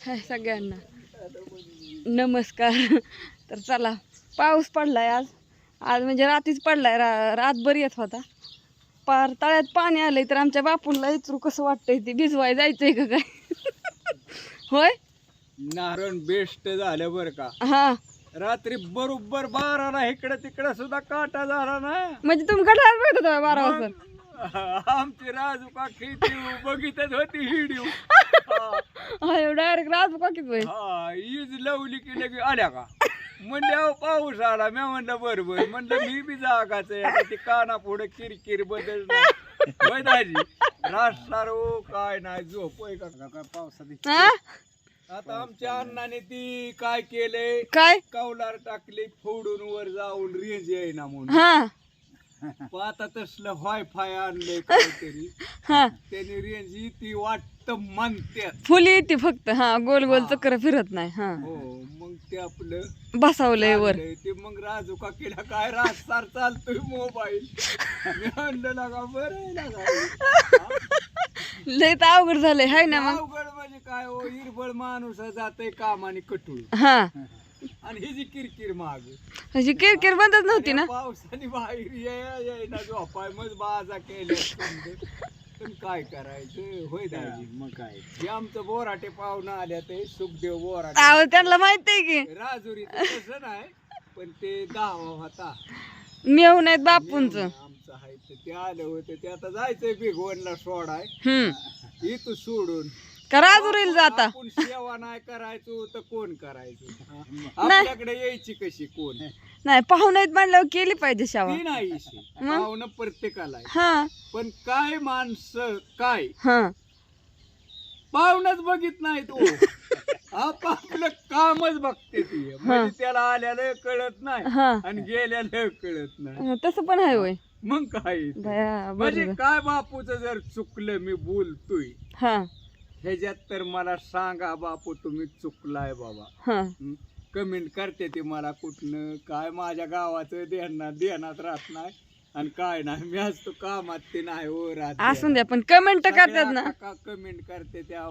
हाय सगळ्यांना. नमस्कार. तर चला पाऊस पडलाय आज. आज म्हणजे रात्रीच पडलाय रा रातभर येत होता. पार तळ्यात पाणी आलंय तर आमच्या बापूंला इचरू कसं वाटतंय ते भिजवाय जायचंय का काय? होय? नारण बेस्ट झालं बर का. हा. रात्री बरोबर बाराला इकडे तिकडे सुद्धा काटा झाला ना. म्हणजे तुम्ही कटला भेटत बारा वाजता आमची राजू काकी ती बघितच होती व्हिडिओ हा डायरेक्ट राज काकीच होय. हा ईज लवली की लगे आल्या का? म्हणले अहो पाऊस आला. मी म्हणलं बरोबर म्हणलं मी बी जागाच आहे. ती काना पुढे किरकिर बदल होय दाजी? ओ काय नाही झोप होय का काय पावसात हा? आता आमच्या अण्णाने ती काय केलंय? काय? कौलार टाकली फोडून वर जाऊन रेंज येईना म्हणून. हा. आता तसलं वाय फाय आणलंय काहीतरी. हा. त्याने रेंज ती वाटत म्हणतात फुली येते फक्त हा गोल गोल चक्कर फिरत नाही हा. हो मग ते आपलं बसावलंय वर. चाललंय. ते. मग राजू काकीला काय रास्तार चालतोय मोबाईल मी म्हणलं लागा बरं लागा. लय तर अवघड झालंय हाय ना मग. अवघड म्हणजे काय हो हिरबळ माणूस जातय कामाने कटूळ. हा. आणि ही जी किरकिर माग. अशी किरकिर बंदच नव्हती ना? पावसाने बाहेर ये- येईना झोपाय मग बाजा केल्या समजत. पण काय करायचं? होय दाजी. मग काय? हे आमचं बोराटे पाहुणं आल्या ते सुखदेव बोराटे. अहो त्यांना माहितीये की. राजुरी तसं नाही पण ते दहावा होता. मेहून आहेत बापूंच. आमचं आहे तर ते आलं होतं ते आता जायचंय भिगवणला सोडाय. हम्म. इथं सोडून. का राजुरीला जाता आपण सेवा नाही करायचो तर कोण करायचं? आपल्याकडे यायची कशी? कोण? नाही पाहुणे आहेत म्हणल्यावर केली पाहिजे शावा ती नाही इशी. पाहुणं प्रत्येकाला आहे. हा. पण काय माणसं काय? हा. पाहुणच बघित नाही तो. आपलं कामच बघते ती. म्हणजे त्याला आल्याला कळत नाही हा. आणि गेल्याला कळत नाही. तसं पण आहे होय. मग काय? ते? बया, म्हणजे बरोबर काय बापूच जर चुकलं मी बोलतोय हा. ह्याच्यात तर मला सांगा बापू तुम्ही चुकलाय बाबा. हा. कमेंट करते ते मला कुठनं? काय माझ्या गावाचं ध्यानात ध्यानात राहत नाही आणि काय नाही. मी असतो कामात ते नाही हो राहत असून द्या पण कमेंट करतात ना. कमेंट करते त्या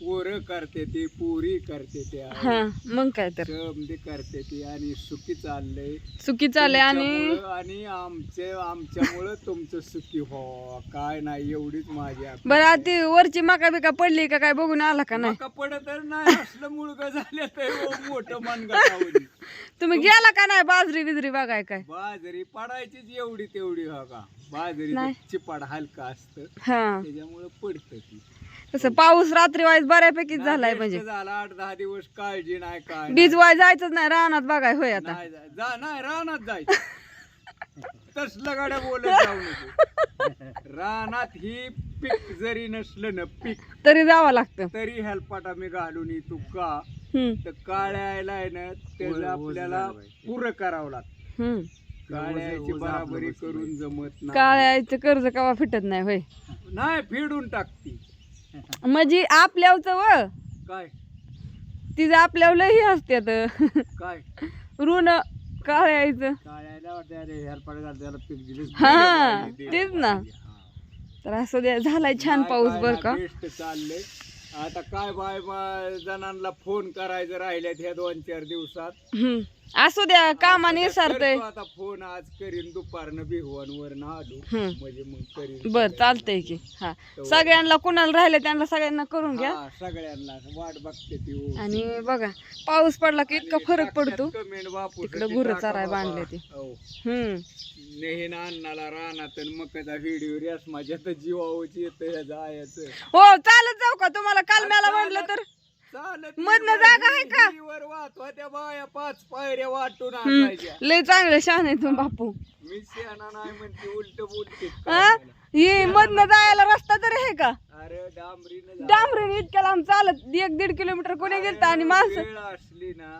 पोरं करते ती पुरी करते त्या हा मग काय तर. समधी करते ती आणि सुखी चाललंय. चुकी चालले आणि? तुमच्यामुळं आणि आमचे आमच्यामुळं तुमचं सुखी हो. काय नाही एवढीच माझी अपेक्षा. बरं आता ती वरची मका बिका पडली का काय बघून आला का नाही? मका पडत तर नाही असलं मुलगा झालं तर हो मोठं मनगटावरी तुम्ही गेला का नाही बाजरी बिजरी बघाय काय? बाजरी पडायचीच एवढी तेवढी हो का? बाजरी नाही. चिपाड हलका असतं. हा. त्याच्यामुळे पडतं ती. तसं पाऊस रात्री वाईज बऱ्यापैकी झालाय म्हणजे. झाला आठ दहा दिवस काळजी नाही काय नाही. बीजवाय जायचंच नाही रानात बघाय होय आता. नाही जा- जा नाही रानात जायचं. तसलं गाड्या बोलत जाऊ नको. रानात ही पीक जरी नसलं ना पीक तरी जावं लागतं. तरी हेलपाटा मी घालून येतो का? हम्म. तर काळ्याला आहे ना त्याचं आपल्याला पुरं करावं लागतं. हम्म. काळ्याची बराबरी करून जमत नाही. काळ्याचं कर्ज कवा फिटत नाही होय. नाही फेडून टाकती. म्हणजे आपल्यावच व काय? तिचं आपल्यावर लई असत्यात काय? ऋण काळ्याचं काळ्याला वाटतं अरे हेलपाटा घालतो त्याला पीक दिलीच हा तेच ना. तर असं द्या झालाय छान पाऊस बर का. बेस्ट चाललंय. आता काय बाय बाय जणांना फोन करायचं राहिल्यात ह्या दोन चार दिवसात. हम्म. असू द्या कामाने सारतय आता फोन आज करीन दुपारनं भिगवण वर आलो. म्हणजे मग करीन बर चालतंय की. हा. सगळ्यांना कुणाला राहिले त्यांना सगळ्यांना करून घ्या. हा, सगळ्यांना. वाट बघते ती हो. आणि बघा पाऊस पडला की इतका फरक पडतो. कमेंट बापू इकडं गुरं चाराय बांधले ते. हम्म. नेहीन अन्नाला रानात आणि मकाचा व्हिडिओ रेस माझ्या तर जीवावची येतं जायचं. हो चालत जाऊ का? तुम्हाला काल मला म्हटलं तर? मधनं जागा आहे का? वर वाहतो त्या बाया पाच पायऱ्या वाटून. आणायच्या. लय चांगलं शान आहे तुम्ही बापू. मी शहाणा नाही म्हणते उलट बोलते. हा हे मधनं जायला रस्ता तरी आहे का? अरे डांबरीनं जा. डांबरीने इतक्या लांब चालत एक दीड किलोमीटर कोणी गेलत आणि माणसं वेळ असली ना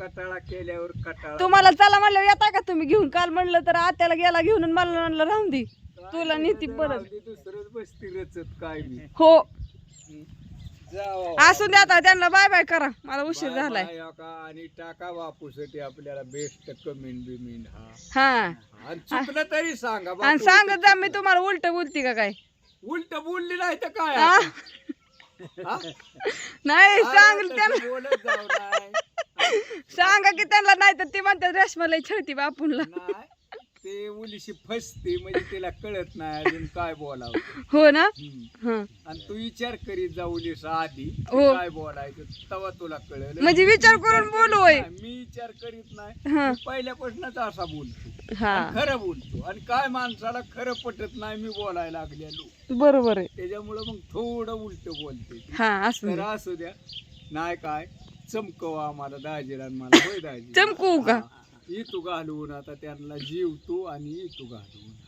कटाळा केल्यावर कटाळा. तुम्हाला चला म्हणलं येता का तुम्ही घेऊन? काल म्हणलं तर आत्याला गेला घेऊन आणि मला म्हणलं राहून दे. तुला नीती परत. राहू दे, दुसरंच बसती रचत काय मी. हो. असू द्या आता त्यांना बाय बाय करा. मला उशीर झालाय. आणि टाका बापूसाठी आपल्याला बेस्ट कमेंट बिमेंट हा. हा. आणि चुकलं तरी सांगा आणि सांगत जा मी तुम्हाला उलट बोलती का काय? उलट बोलली नाही तर काय? नाही सांग अरे, त्यांना. सांगा की त्यांना नाही तर ती म्हणतात रेशमाला छळती बापूनला ते उलीशी फसते म्हणजे तिला कळत नाही अजून काय बोलावं. हो ना? हम्म. हं. आणि तू विचार करीत जा उलीस आधी हो. काय बोलायचं तेव्हा तुला कळेल. म्हणजे विचार करून बोलू होय. नाही, मी विचार करीत नाही. हं. मी पहिल्यापासूनच असा बोलतो. हा. आणि खरं बोलतो. आणि काय माणसाला खरं पटत नाही मी बोलायला लागलेलो. बरोबर आहे. त्याच्यामुळं मग थोडं उलट बोलते हा असं तर असू द्या. नाही काय चमकव आम्हाला दाजीला आणि मला. होय दाजी? चमकवू का? हा, हा. ये घालवून आता त्यांना जीव तू आणि ये घालून